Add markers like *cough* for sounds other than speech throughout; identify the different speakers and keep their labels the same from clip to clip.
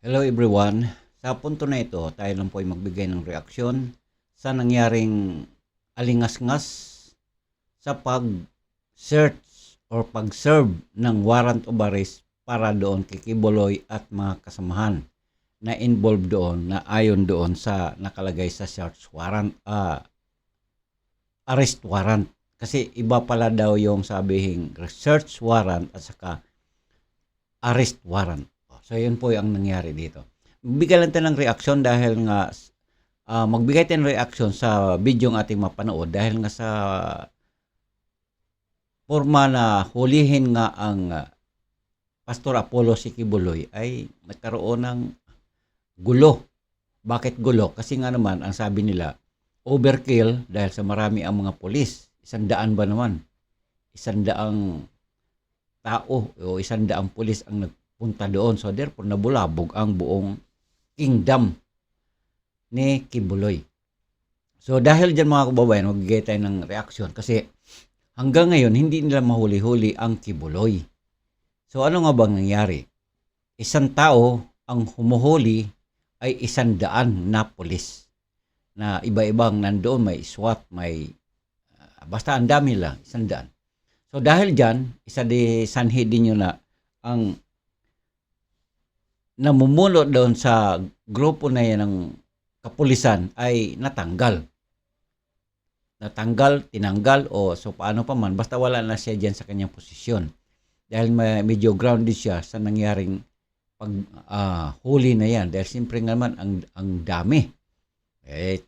Speaker 1: Hello everyone. Sa punto na ito, tayo lang po ay magbigay ng reaksyon sa nangyaring alingas-ngas sa pag-search or pag-serve ng warrant of arrest para doon kay Kiboloy at mga kasamahan na involved doon na ayon doon sa nakalagay sa search warrant ah, arrest warrant kasi iba pala daw yung sabihing search warrant at saka arrest warrant So, yun po yung nangyari dito. Bigyan lang tayo ng reaksyon dahil nga ah, magbigay tayo ng reaksyon sa video ng ating mapanood dahil nga sa forma na hulihin nga ang ah, Pastor Apollo Sikibuloy ay nagkaroon ng gulo. Bakit gulo? Kasi nga naman, ang sabi nila, overkill dahil sa marami ang mga polis. Isang daan ba naman? Isang daang tao o isang daang pulis ang nag punta doon. So therefore, nabulabog ang buong kingdom ni Kibuloy. So dahil dyan mga kababayan, magbigay tayo ng reaksyon kasi hanggang ngayon hindi nila mahuli-huli ang Kibuloy. So ano nga bang nangyari? Isang tao ang humuhuli ay isang daan na pulis na iba-ibang nandoon may SWAT, may ah, basta ang dami lang, isang daan. So dahil dyan, isa di sanhi din yun na ang namumuno doon sa grupo na yan ng kapulisan ay natanggal. Natanggal, tinanggal, o so paano pa man, basta wala na siya dyan sa kanyang posisyon. Dahil may, medyo grounded siya sa nangyaring pag ah, huli na yan. Dahil siyempre naman, ang, ang dami. Eh,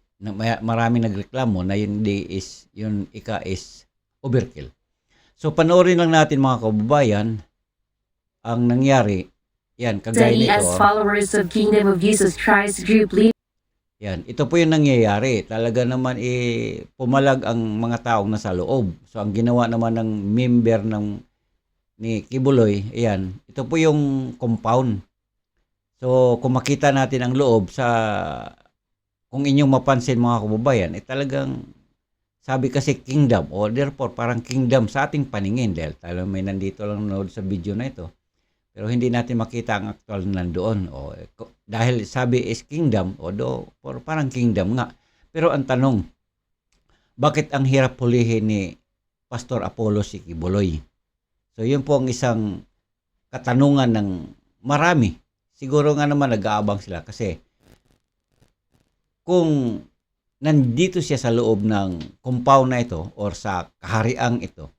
Speaker 1: marami nagreklamo na yun di is, yun ika is overkill. So panoorin lang natin mga kababayan ang nangyari yan, kagaya nito.
Speaker 2: as
Speaker 1: oh.
Speaker 2: followers of Kingdom of Jesus Christ group leaders.
Speaker 1: Yan, ito po yung nangyayari. Talaga naman eh, pumalag ang mga taong nasa loob. So ang ginawa naman ng member ng ni Kibuloy, ayan, ito po yung compound. So kung makita natin ang loob sa kung inyong mapansin mga kababayan, eh talagang sabi kasi kingdom o therefore parang kingdom sa ating paningin dahil tayo may nandito lang nanood sa video na ito. Pero hindi natin makita ang actual na nandoon. O, eh, dahil sabi is kingdom, o do, or parang kingdom nga. Pero ang tanong, bakit ang hirap hulihin ni Pastor Apollo si Kibuloy? So yun po ang isang katanungan ng marami. Siguro nga naman nag-aabang sila kasi kung nandito siya sa loob ng compound na ito or sa kahariang ito,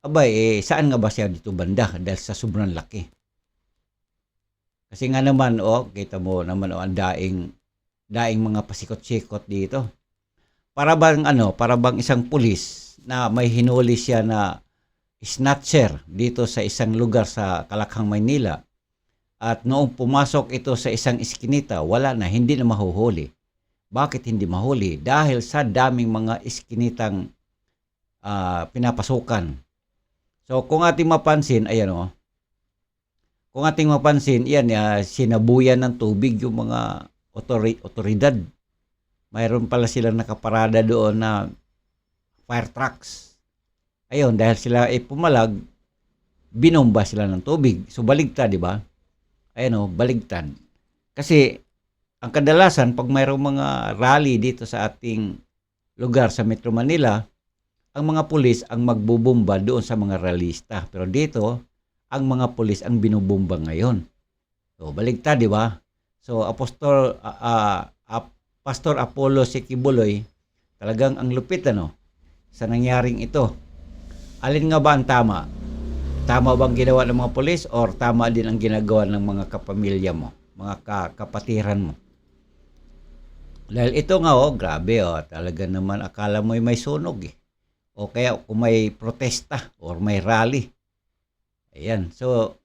Speaker 1: abay, eh, saan nga ba siya dito banda? Dahil sa sobrang laki. Kasi nga naman, oh, kita mo naman, oh, ang daing, daing mga pasikot-sikot dito. Para bang, ano, para bang isang pulis na may hinuli siya na snatcher dito sa isang lugar sa Kalakhang, Maynila. At noong pumasok ito sa isang iskinita, wala na, hindi na mahuhuli. Bakit hindi mahuli? Dahil sa daming mga iskinitang ah, pinapasukan. So kung ating mapansin, ayan o. Kung ating mapansin, yan, uh, sinabuyan ng tubig yung mga otori- otoridad. Mayroon pala silang nakaparada doon na fire trucks. Ayun, dahil sila ay pumalag, binomba sila ng tubig. So baligtad, di ba? Ayun o, baligtad. Kasi ang kadalasan, pag mayroong mga rally dito sa ating lugar sa Metro Manila, ang mga pulis ang magbubomba doon sa mga realista. Pero dito, ang mga pulis ang binubomba ngayon. So, baligtad, di ba? So, Apostol, ah, ah, Ap- Pastor Apollo Sikibuloy, talagang ang lupit, ano, sa nangyaring ito. Alin nga ba ang tama? Tama bang ginawa ng mga pulis or tama din ang ginagawa ng mga kapamilya mo, mga ka- kapatiran mo? Dahil ito nga, oh, grabe, oh, talaga naman akala mo may sunog, eh o kaya kung may protesta or may rally. Ayan. So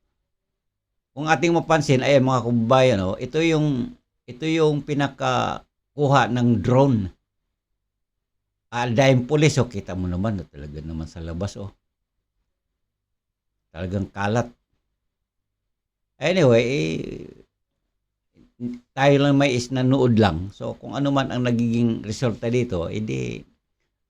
Speaker 1: kung ating mapansin, ayan mga kababayan, oh, ito yung ito yung pinakakuha ng drone. Ah, dahil pulis, oh, kita mo naman, oh, talaga naman sa labas, oh. Talagang kalat. Anyway, eh, tayo lang may is nanood lang. So, kung ano man ang nagiging resulta dito, edi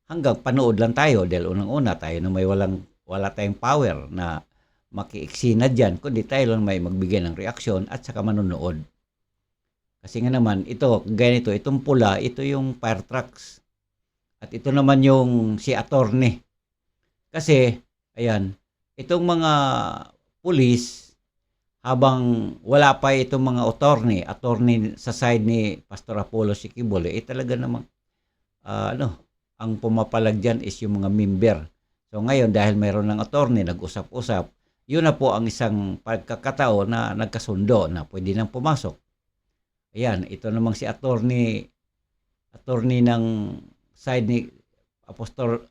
Speaker 1: hanggang panood lang tayo dahil unang-una tayo na may walang wala tayong power na makiiksina dyan kundi tayo lang may magbigay ng reaksyon at saka manonood. Kasi nga naman, ito, ganito, itong pula, ito yung fire trucks. At ito naman yung si attorney. Kasi, ayan, itong mga pulis, habang wala pa itong mga attorney, attorney sa side ni Pastor Apollo Sikibole, eh talaga namang, ah, ano, ang pumapalag dyan is yung mga member. So ngayon, dahil mayroon ng attorney, nag-usap-usap, yun na po ang isang pagkakataon na nagkasundo na pwede nang pumasok. Ayan, ito namang si attorney, attorney ng side ni Apostol,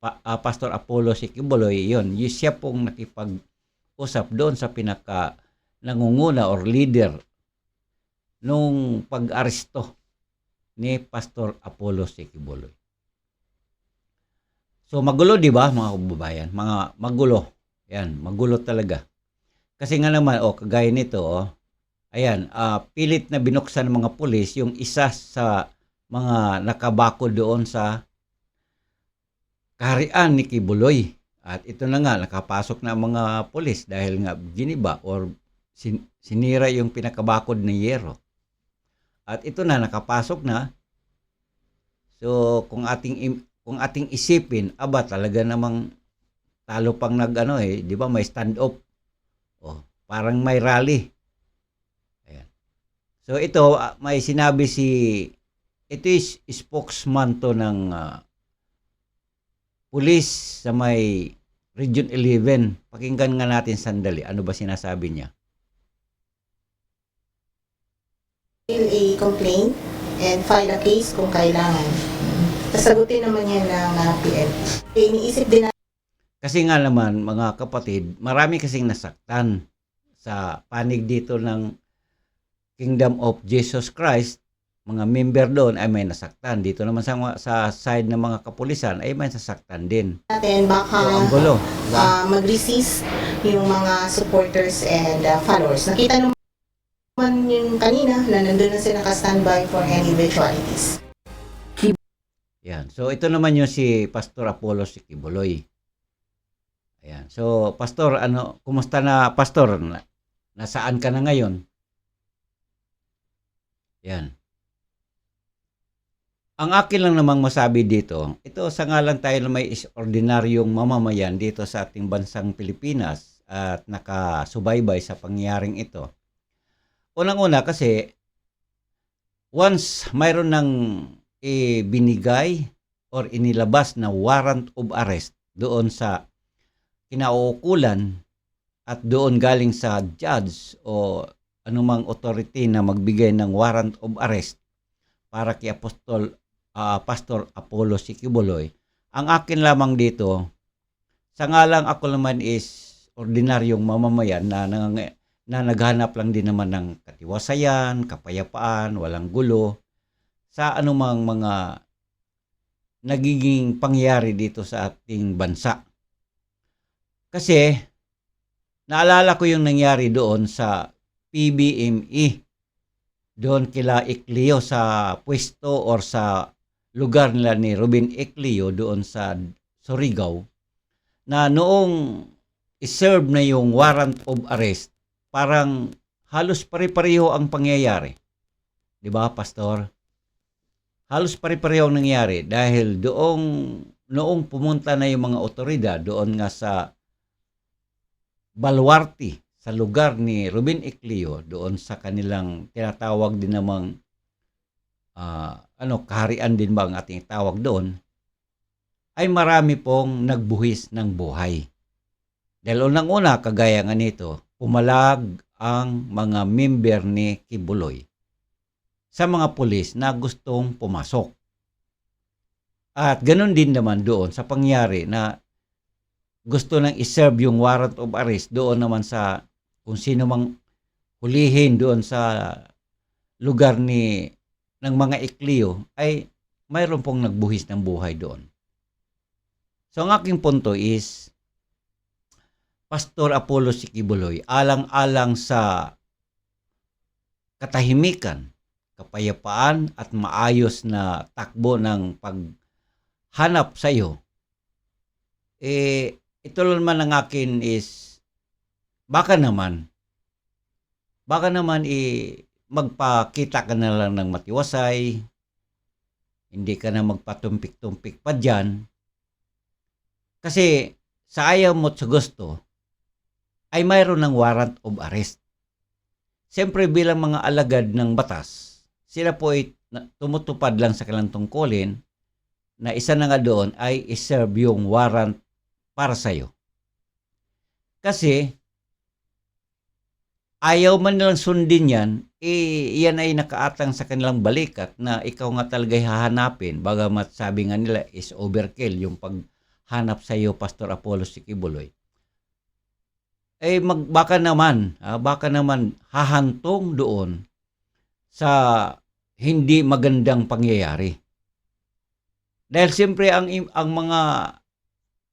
Speaker 1: pa, ah, Pastor Apollo Sikiboloy, yun, yun siya pong nakipag-usap doon sa pinaka nangunguna or leader nung pag-aresto ni Pastor Apollo Sikiboloy. So magulo 'di ba mga kababayan? Mga magulo. Yan, magulo talaga. Kasi nga naman oh kagaya nito oh. Ayan, ah, pilit na binuksan ng mga pulis yung isa sa mga nakabako doon sa kaharian ni Kibuloy. At ito na nga, nakapasok na mga pulis dahil nga giniba or sin- sinira yung pinakabakod ng yero. At ito na, nakapasok na. So, kung ating kung ating isipin, aba talaga namang talo pang nag ano eh, 'di ba? May stand up. Oh, parang may rally. Ayan. So ito ah, may sinabi si ito is spokesman to ng ah, police sa may Region 11. Pakinggan nga natin sandali. Ano ba sinasabi niya?
Speaker 3: a complaint and file a case kung kailangan. Sasagutin naman yan ng uh, PL. Eh, iniisip din
Speaker 1: Kasi nga naman, mga kapatid, marami kasing nasaktan sa panig dito ng Kingdom of Jesus Christ. Mga member doon ay may nasaktan. Dito naman sa, sa side ng mga kapulisan ay may nasaktan din.
Speaker 3: natin baka
Speaker 1: So, ang gulo.
Speaker 3: uh, mag-resist yung mga supporters and uh, followers. Nakita naman yung kanina na nandun na sila naka-standby for any eventualities.
Speaker 1: Yan. So, ito naman yung si Pastor Apollo Sikibuloy. Ayan. So, Pastor, ano, kumusta na, Pastor? Na, nasaan ka na ngayon? Yan. Ang akin lang namang masabi dito, ito sa ngalan tayo na may ordinaryong mamamayan dito sa ating bansang Pilipinas at nakasubaybay sa pangyayaring ito. Unang-una kasi, once mayroon ng ibinigay or inilabas na warrant of arrest doon sa kinauukulan at doon galing sa judge o anumang authority na magbigay ng warrant of arrest para kay Apostol ah, Pastor Apollo Sikibuloy. Ang akin lamang dito, sa ngalang ako naman is ordinaryong mamamayan na, na, na naghanap lang din naman ng katiwasayan, kapayapaan, walang gulo sa anumang mga nagiging pangyayari dito sa ating bansa. Kasi naalala ko yung nangyari doon sa PBME. Doon kila Ikleo sa pwesto or sa lugar nila ni Ruben Ikleo doon sa Surigao na noong iserve na yung warrant of arrest, parang halos pare-pareho ang pangyayari. 'Di ba, pastor? Halos pare-pareho ang nangyari dahil doong noong pumunta na yung mga otoridad doon nga sa Balwarte sa lugar ni Ruben Eclio doon sa kanilang tinatawag din namang ah, ano kaharian din ba ang ating tawag doon ay marami pong nagbuhis ng buhay. Dahil unang-una, kagaya nga nito, pumalag ang mga member ni Kibuloy sa mga pulis na gustong pumasok. At ganun din naman doon sa pangyari na gusto nang iserve yung warrant of arrest doon naman sa kung sino mang hulihin doon sa lugar ni ng mga iklio ay mayroon pong nagbuhis ng buhay doon. So ang aking punto is Pastor Apollo Sikibuloy alang-alang sa katahimikan kapayapaan at maayos na takbo ng paghanap sa iyo, eh, ito naman ang akin is, baka naman, baka naman eh, magpakita ka na lang ng matiwasay, hindi ka na magpatumpik-tumpik pa dyan. Kasi sa ayaw mo sa gusto, ay mayroon ng warrant of arrest. Siyempre bilang mga alagad ng batas, sila po ay tumutupad lang sa kanilang tungkulin na isa na nga doon ay iserve yung warrant para sa'yo. Kasi ayaw man nilang sundin yan, eh, yan ay nakaatang sa kanilang balikat na ikaw nga talaga hahanapin. Bagamat sabi nga nila is overkill yung paghanap sa iyo, Pastor Apollo Sikibuloy. Eh, mag, baka naman, ah, baka naman hahantong doon sa hindi magandang pangyayari. Dahil siyempre ang, ang mga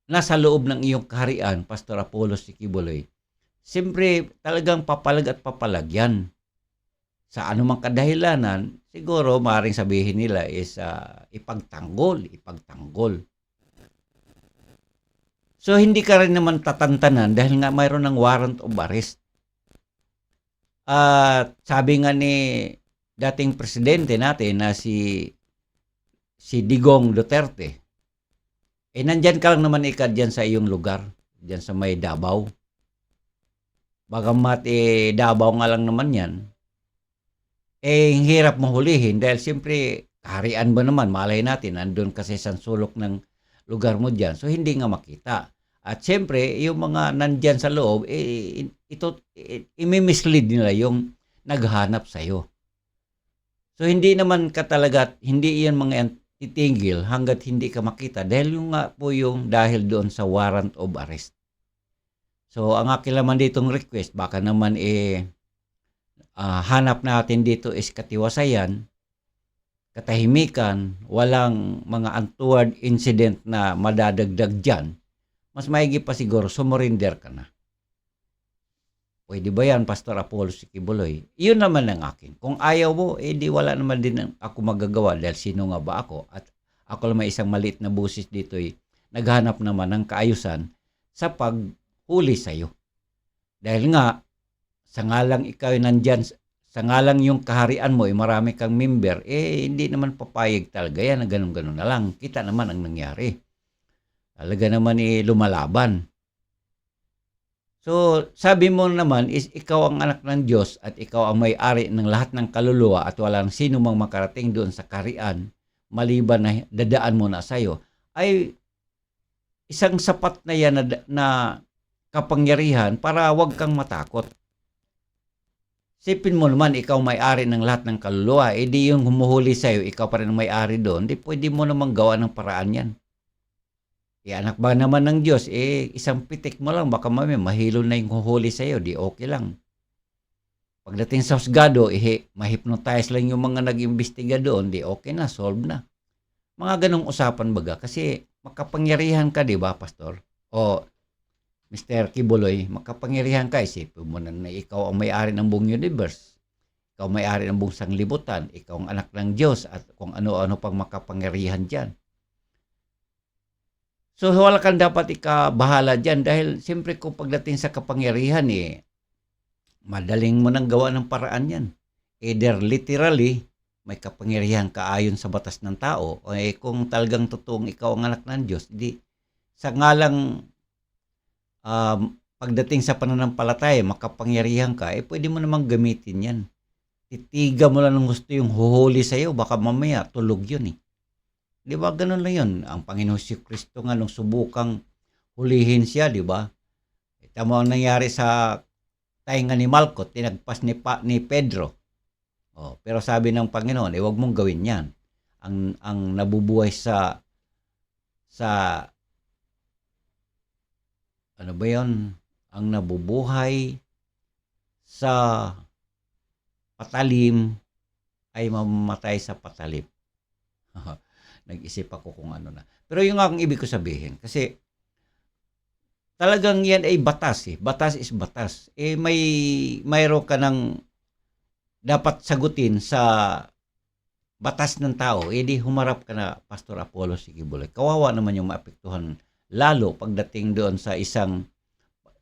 Speaker 1: nasa loob ng iyong kaharian, Pastor Apollo Sikibuloy, siyempre talagang papalag at papalag yan. Sa anumang kadahilanan, siguro maaaring sabihin nila is ah, ipagtanggol, ipagtanggol. So hindi ka rin naman tatantanan dahil nga mayroon ng warrant of arrest. At sabi nga ni dating presidente natin na si si Digong Duterte, eh nandyan ka lang naman ikad dyan sa iyong lugar, dyan sa may Davao. Bagamat eh Davao nga lang naman yan, eh hirap mo hulihin dahil siyempre kaharian ba naman, malay natin, nandun kasi sa sulok ng lugar mo dyan, so hindi nga makita. At siyempre, yung mga nandyan sa loob, eh, ito, eh, imi-mislead nila yung naghanap sa'yo. So, hindi naman ka talaga, hindi iyan mga titigil hanggat hindi ka makita dahil yung nga po yung dahil doon sa warrant of arrest. So, ang akin naman ditong request, baka naman eh, ah, hanap natin dito is katiwasayan, katahimikan, walang mga untoward incident na madadagdag dyan, mas maigi pa siguro, sumurinder ka na. Pwede ba yan, Pastor Apollo Sikibuloy? Iyon naman ang akin. Kung ayaw mo, eh di wala naman din ako magagawa dahil sino nga ba ako? At ako lang may isang maliit na busis dito eh, naghanap naman ng kaayusan sa paghuli sa'yo. Dahil nga, sa ngalang ikaw nandyan, sa ngalang yung kaharian mo, eh, marami kang member, eh hindi naman papayag talaga yan na ganun-ganun na lang. Kita naman ang nangyari. Talaga naman eh lumalaban. So, sabi mo naman is ikaw ang anak ng Diyos at ikaw ang may-ari ng lahat ng kaluluwa at walang sino mang makarating doon sa karian maliban na dadaan mo na sa'yo, ay isang sapat na yan na, na kapangyarihan para wag kang matakot. Sipin mo naman, ikaw may-ari ng lahat ng kaluluwa, eh di yung humuhuli sa'yo, ikaw pa rin may-ari doon, di pwede mo namang gawa ng paraan yan. Eh, anak ba naman ng Diyos, eh, isang pitik mo lang, baka mami, mahilo na yung huhuli sa'yo, di okay lang. Pagdating sa husgado, eh, mahipnotize lang yung mga nag-imbestiga doon, di okay na, solve na. Mga ganong usapan baga, kasi makapangyarihan ka, di ba, Pastor? O, Mr. Kibuloy, makapangyarihan ka, isipin mo na, na ikaw ang may-ari ng buong universe. Ikaw may-ari ng buong sanglibutan. Ikaw ang anak ng Diyos at kung ano-ano pang makapangyarihan dyan. So wala kang dapat ikabahala dyan dahil siyempre kung pagdating sa kapangyarihan eh, madaling mo nang gawa ng paraan yan. Either literally, may kapangyarihan ka ayon sa batas ng tao o eh, kung talagang totoong ikaw ang anak ng Diyos, di sa ngalang um, pagdating sa pananampalataya, makapangyarihan ka, eh pwede mo namang gamitin yan. Titiga mo lang ng gusto yung huhuli sa'yo, baka mamaya tulog yun eh. Di ba ganun lang yun? Ang Panginoon si Kristo nga nung subukang hulihin siya, di ba? Ito mo ang nangyari sa tainga ni Malkot, tinagpas ni, pa, ni Pedro. Oh, pero sabi ng Panginoon, eh, wag mong gawin yan. Ang, ang nabubuhay sa sa ano ba yun? Ang nabubuhay sa patalim ay mamamatay sa patalim. *laughs* nag-isip ako kung ano na. Pero yung ang ibig ko sabihin, kasi talagang yan ay batas eh. Batas is batas. Eh may mayroon ka ng dapat sagutin sa batas ng tao, eh di humarap ka na Pastor Apollo Sigibuloy. Kawawa naman yung maapektuhan lalo pagdating doon sa isang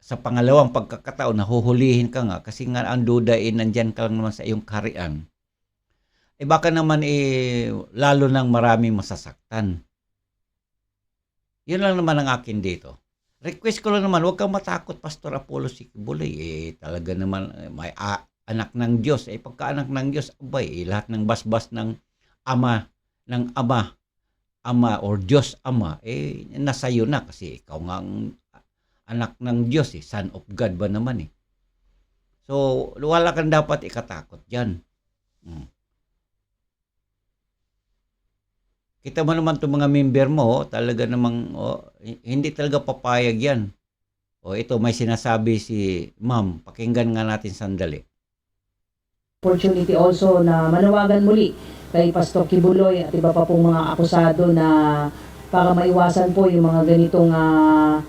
Speaker 1: sa pangalawang pagkakataon, nahuhulihin ka nga kasi nga ang duda eh, nandyan ka lang naman sa iyong karian, eh baka naman eh, lalo nang maraming masasaktan. Yun lang naman ang akin dito. Request ko lang naman, huwag kang matakot, Pastor Apollo Sikibuloy. Eh, talaga naman, eh, may a- anak ng Diyos. Eh, pagka anak ng Diyos, abay, eh, lahat ng basbas ng ama, ng ama, ama or Diyos ama, eh, nasa iyo na kasi ikaw nga ang anak ng Diyos eh, son of God ba naman eh. So, wala kang dapat ikatakot dyan. Hmm. Kita mo naman itong mga member mo, oh, talaga namang, oh, hindi talaga papayag yan. O ito, may sinasabi si ma'am, pakinggan nga natin sandali.
Speaker 4: opportunity also na manawagan muli kay Pastor Kibuloy at iba pa pong mga akusado na para maiwasan po yung mga ganitong ah,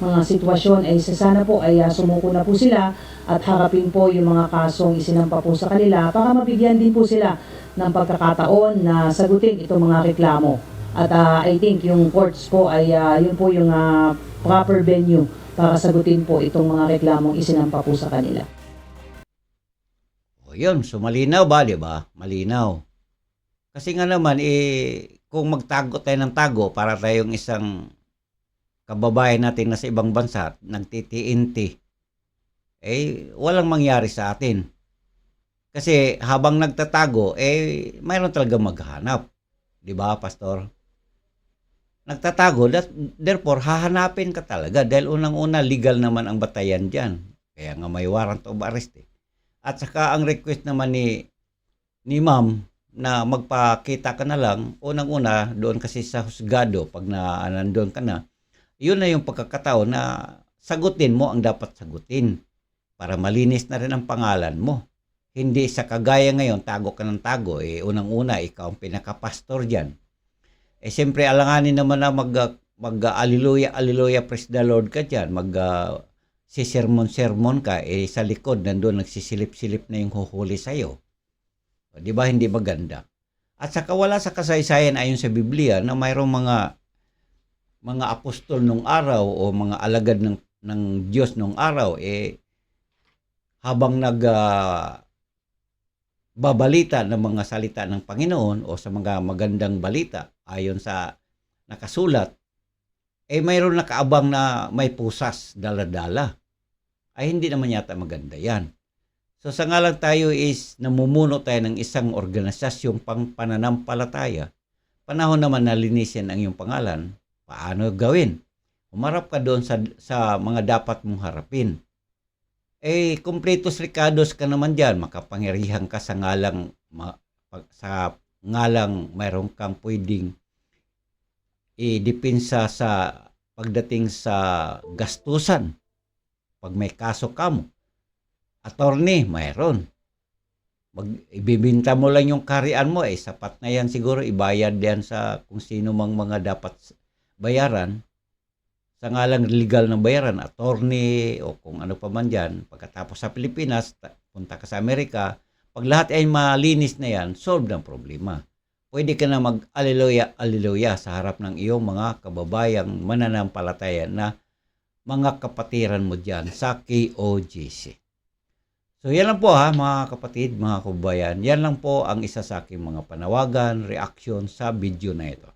Speaker 4: mga sitwasyon ay sa- sana po ay ah, sumuko na po sila at harapin po yung mga kasong isinampa po sa kanila para mabigyan din po sila ng pagkakataon na sagutin itong mga reklamo. At ah, I think yung courts po ay ah, yun po yung ah, proper venue para sagutin po itong mga reklamong isinampa po sa kanila.
Speaker 1: O yun, so malinaw ba, di ba? Malinaw. Kasi nga naman, eh, kung magtago tayo ng tago para tayong isang kababayan natin na sa ibang bansa, nagtitiinti, eh, walang mangyari sa atin. Kasi habang nagtatago, eh, mayroon talaga maghanap. Di ba, Pastor? Nagtatago, that, therefore, hahanapin ka talaga dahil unang-una, legal naman ang batayan dyan. Kaya nga may warrant of arrest eh. At saka ang request naman ni ni ma'am na magpakita ka na lang, unang-una, doon kasi sa husgado, pag na nandun ka na, yun na yung pagkakataon na sagutin mo ang dapat sagutin para malinis na rin ang pangalan mo. Hindi sa kagaya ngayon, tago ka ng tago, eh unang-una, ikaw ang pinakapastor dyan. Eh siyempre, alanganin naman na mag, mag aliluya, aliluya, praise the Lord ka dyan, mag ah, si sermon-sermon ka, eh sa likod, nandun nagsisilip-silip na yung huhuli sa'yo. O, Di ba hindi maganda? At saka wala sa kasaysayan ayon sa Biblia na mayroong mga mga apostol nung araw o mga alagad ng ng Diyos nung araw eh habang nag ah, babalita ng mga salita ng Panginoon o sa mga magandang balita ayon sa nakasulat eh mayroon nakaabang na may pusas dala-dala ay hindi naman yata maganda yan. So sa ngalan tayo is namumuno tayo ng isang organisasyong pang pananampalataya. Panahon naman na linisin ang iyong pangalan. Paano gawin? Umarap ka doon sa, sa mga dapat mong harapin. Eh, completos ricados ka naman dyan. Makapangyarihan ka sa ngalang, ma, sa ngalang mayroon kang pwedeng i-depensa sa pagdating sa gastusan pag may kaso ka mo. Attorney, mayroon. Mag, ibibinta mo lang yung karian mo, eh, sapat na yan siguro, ibayad yan sa kung sino mang mga dapat bayaran. Sa ngalang legal na bayaran, attorney, o kung ano pa man dyan, pagkatapos sa Pilipinas, ta- punta ka sa Amerika, pag lahat ay malinis na yan, solve ng problema. Pwede ka na mag-aleluya, aleluya sa harap ng iyong mga kababayang mananampalataya na mga kapatiran mo dyan sa KOGC. So yan lang po ha mga kapatid, mga kababayan. Yan lang po ang isa sa aking mga panawagan, reaction sa video na ito.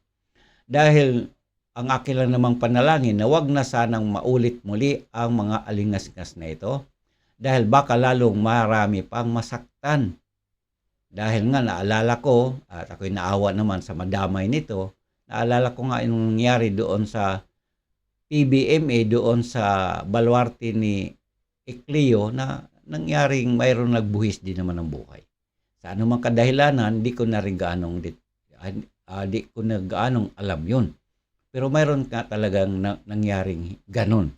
Speaker 1: Dahil ang akin lang namang panalangin na wag na sanang maulit muli ang mga alingas-ngas na ito dahil baka lalong marami pang masaktan. Dahil nga naalala ko at ako'y naawa naman sa madamay nito, naalala ko nga yung nangyari doon sa PBMA doon sa Baluarte ni Ecleo na nangyaring mayroong nagbuhis din naman ng buhay. Sa anumang kadahilanan, di ko na rin gaanong, di, ah, di ko na gaanong alam yun. Pero mayroon ka talagang na, nangyaring ganon.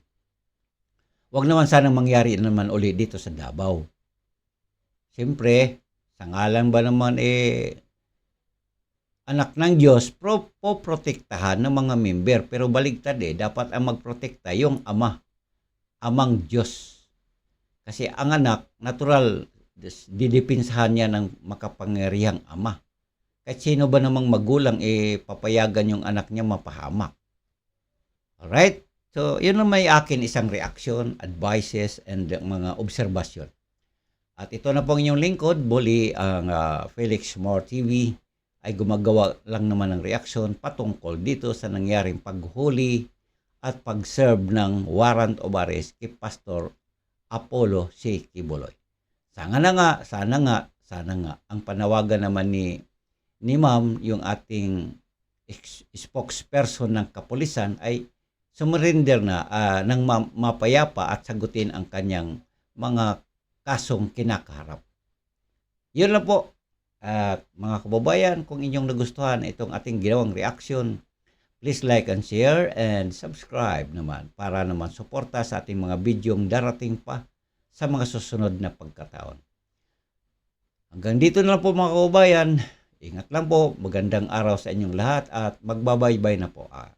Speaker 1: Huwag naman sanang mangyari naman uli dito sa Davao. Siyempre, sa ngalan ba naman eh, anak ng Diyos, pro, po protektahan ng mga member. Pero baligtad eh, dapat ang magprotekta yung ama, amang Diyos. Kasi ang anak, natural, didipinsahan niya ng makapangyarihang ama. Kahit sino ba namang magulang, eh, papayagan yung anak niya mapahamak. Alright? So, yun ang may akin isang reaction, advices, and mga obserbasyon. At ito na po ang inyong lingkod, Buli, ang ah, Felix More TV ay gumagawa lang naman ng reaksyon patungkol dito sa nangyaring paghuli at pag-serve ng warrant of arrest kay Pastor Apollo C. Kibuloy. Sana na nga, sana nga, sana nga, ang panawagan naman ni, ni ma'am, yung ating spokesperson ng kapulisan ay sumurrender na ah, ng ma- mapayapa at sagutin ang kanyang mga kasong kinakaharap. Yun lang po. At mga kababayan, kung inyong nagustuhan itong ating ginawang reaction, please like and share and subscribe naman para naman suporta sa ating mga bidyong darating pa sa mga susunod na pagkataon. Hanggang dito na lang po mga kababayan. Ingat lang po. Magandang araw sa inyong lahat at magbabaybay na po. Ah,